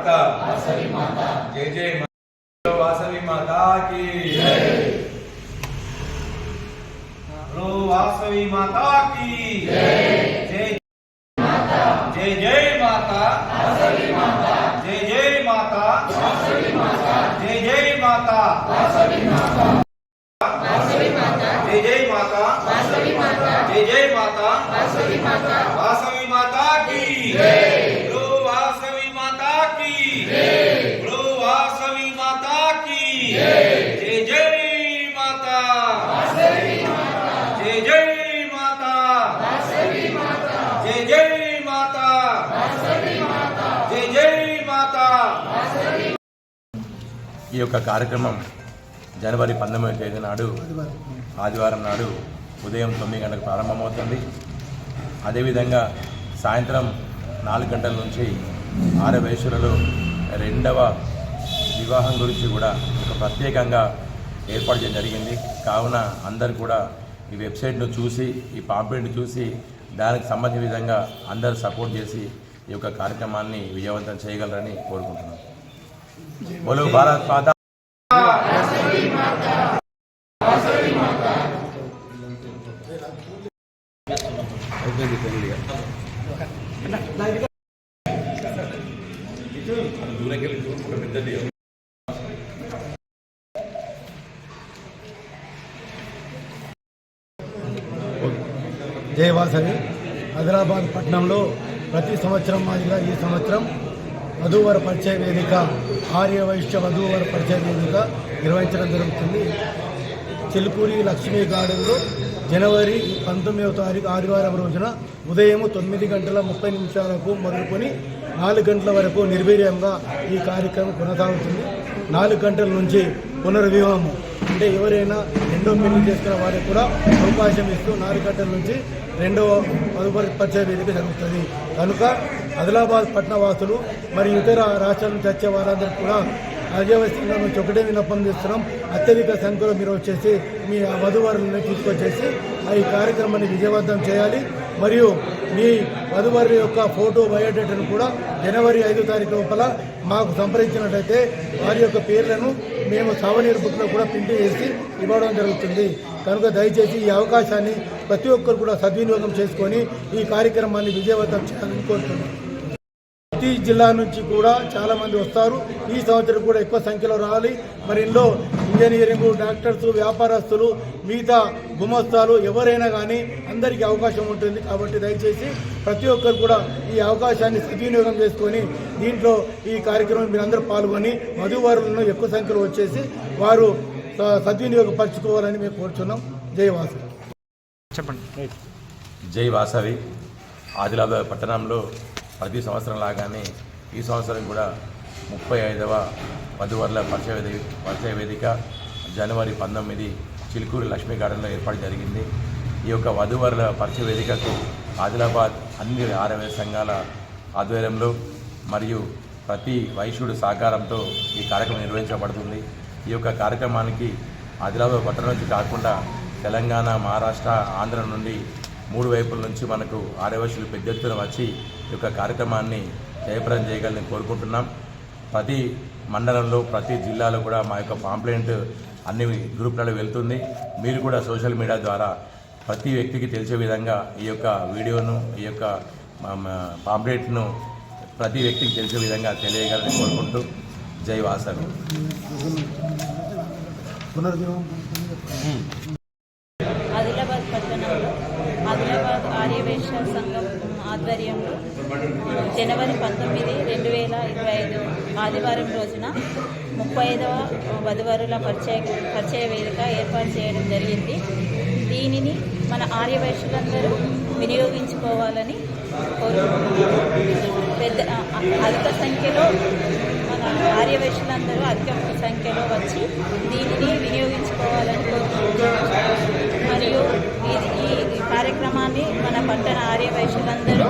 माता। जय जय वासवी माता की वासवी माता की जय। माता जय जय माता वासवी माता जय जय माता, जय जय माता। वासवी माता जय जय माता वासवी माता जय जय माता वासवी माता। ఈ యొక్క కార్యక్రమం జనవరి పంతొమ్మిదవ తేదీ నాడు ఆదివారం నాడు ఉదయం తొమ్మిది గంటలకు ప్రారంభమవుతుంది. అదేవిధంగా సాయంత్రం నాలుగు గంటల నుంచి ఆరవేశ్వరలో రెండవ వివాహం గురించి కూడా ఒక ప్రత్యేకంగా ఏర్పాటు చేయడం జరిగింది. కావున అందరు కూడా ఈ వెబ్సైట్ను చూసి ఈ పాంప్లెట్ను చూసి దానికి సంబంధించిన విధంగా అందరు సపోర్ట్ చేసి ఈ యొక్క కార్యక్రమాన్ని విజయవంతం చేయగలరని కోరుకుంటున్నాను बोलो భారత్ माता జయవాసవి హైదరాబాద్ పట్టణంలో ప్రతి సంవత్సరం మాదిరిగా ఈ సంవత్సరం వధూవర పరిచయ వేదిక ఆర్య వైశ్య వధూవర పరిచయ వేదిక నిర్వహించడం జరుగుతుంది. చిలుకూరి లక్ష్మీ గార్డెన్లో జనవరి పంతొమ్మిదవ తారీఖు ఆదివారం రోజున ఉదయం తొమ్మిది గంటల ముప్పై నిమిషాలకు మొదలుకొని నాలుగు గంటల వరకు నిర్వీర్యంగా ఈ కార్యక్రమం కొనసాగుతుంది. నాలుగు గంటల నుంచి పునర్వివాహము అంటే ఎవరైనా రెండో పెళ్ళి చేసుకున్న వారికి కూడా అవకాశం ఇస్తూ నాలుగు గంటల నుంచి రెండవ తదుపరి పరిచయ వేదిక జరుగుతుంది. కనుక ఆదిలాబాద్ పట్టణ వాసులు మరియు ఇతర రాష్ట్రాల నుంచి వచ్చే వారందరికీ కూడా అజయవశంగా నుంచి ఒకటే విన్నపం చేస్తున్నాం. అత్యధిక సంఖ్యలో మీరు వచ్చేసి మీ వధువరులను తీసుకొచ్చేసి ఆ ఈ కార్యక్రమాన్ని విజయవంతం చేయాలి. మరియు మీ వధువరి యొక్క ఫోటో బయోడేటాను కూడా జనవరి ఐదో తారీఖు లోపల మాకు సంప్రదించినట్టయితే వారి యొక్క పేర్లను మేము సావనీరు బుక్లో కూడా ప్రింట్ చేసి ఇవ్వడం జరుగుతుంది. కనుక దయచేసి ఈ అవకాశాన్ని ప్రతి ఒక్కరు కూడా సద్వినియోగం చేసుకొని ఈ కార్యక్రమాన్ని విజయవంతం చేయాలని కోరుతున్నాను ప్రతి జిల్లా నుంచి కూడా చాలా మంది వస్తారు. ఈ సంవత్సరం కూడా ఎక్కువ సంఖ్యలో రావాలి. మరి ఇందులో ఇంజనీరింగ్ డాక్టర్స్ వ్యాపారస్తులు మిగతా గుమస్తాలు ఎవరైనా కానీ అందరికీ అవకాశం ఉంటుంది. కాబట్టి దయచేసి ప్రతి ఒక్కరు కూడా ఈ అవకాశాన్ని సద్వినియోగం చేసుకొని దీంట్లో ఈ కార్యక్రమం మీరందరూ పాల్గొని వధువారులను ఎక్కువ సంఖ్యలో వచ్చేసి వారు సద్వినియోగపరచుకోవాలని మేము కోరుచున్నాం. జయవాసు చెప్పండి. జై వాసవి. ఆదిలాబాద్ పట్టణంలో ప్రతి సంవత్సరం లాగానే ఈ సంవత్సరం కూడా ముప్పై ఐదవ వధువర్ల పరిచయ వేదిక పరిచయ వేదిక జనవరి పంతొమ్మిది చిలుకూరు లక్ష్మీ గార్డెన్లో ఏర్పాటు జరిగింది. ఈ యొక్క వధువర్ల పరిచయ వేదికకు ఆదిలాబాద్ అన్ని ఆరవై సంఘాల ఆధ్వర్యంలో మరియు ప్రతి వైశ్యుడు సహకారంతో ఈ కార్యక్రమం నిర్వహించబడుతుంది. ఈ యొక్క కార్యక్రమానికి ఆదిలాబాద్ పట్టణం నుంచి కాకుండా తెలంగాణ మహారాష్ట్ర ఆంధ్ర నుండి మూడు వైపుల నుంచి మనకు ఆర్యవశులు పెద్ద ఎత్తున వచ్చి ఈ యొక్క కార్యక్రమాన్ని జయప్రదం చేయగలని కోరుకుంటున్నాం. ప్రతి మండలంలో ప్రతి జిల్లాలో కూడా మా యొక్క పాంప్లెంట్ అన్ని గ్రూపులలో వెళ్తుంది. మీరు కూడా సోషల్ మీడియా ద్వారా ప్రతి వ్యక్తికి తెలిసే విధంగా ఈ యొక్క వీడియోను ఈ యొక్క పాంప్లెట్ను ప్రతి వ్యక్తికి తెలిసే విధంగా తెలియగలని కోరుకుంటూ జై వాసవి పునర్వివాహం ఆదిలాబాద్ పట్టణంలో ఆదిలాబాద్ ఆధ్వర్యంలో జనవరి పంతొమ్మిది రెండు వేల ఇరవై ఐదు ఆదివారం రోజున ముప్పై ఐదవ వధువరుల పరిచయ పరిచయ వేదిక ఏర్పాటు చేయడం జరిగింది. దీనిని మన ఆర్యవైశ్యులందరూ వినియోగించుకోవాలని కోరుకుంటున్నాము. పెద్ద అధిక సంఖ్యలో మన ఆర్యవైశ్యులందరూ అధిక సంఖ్యలో వచ్చి దీనిని వినియోగించుకోవాలని ఈ కార్యక్రమాన్ని మన పట్టణ ఆర్య వైశ్యులందరూ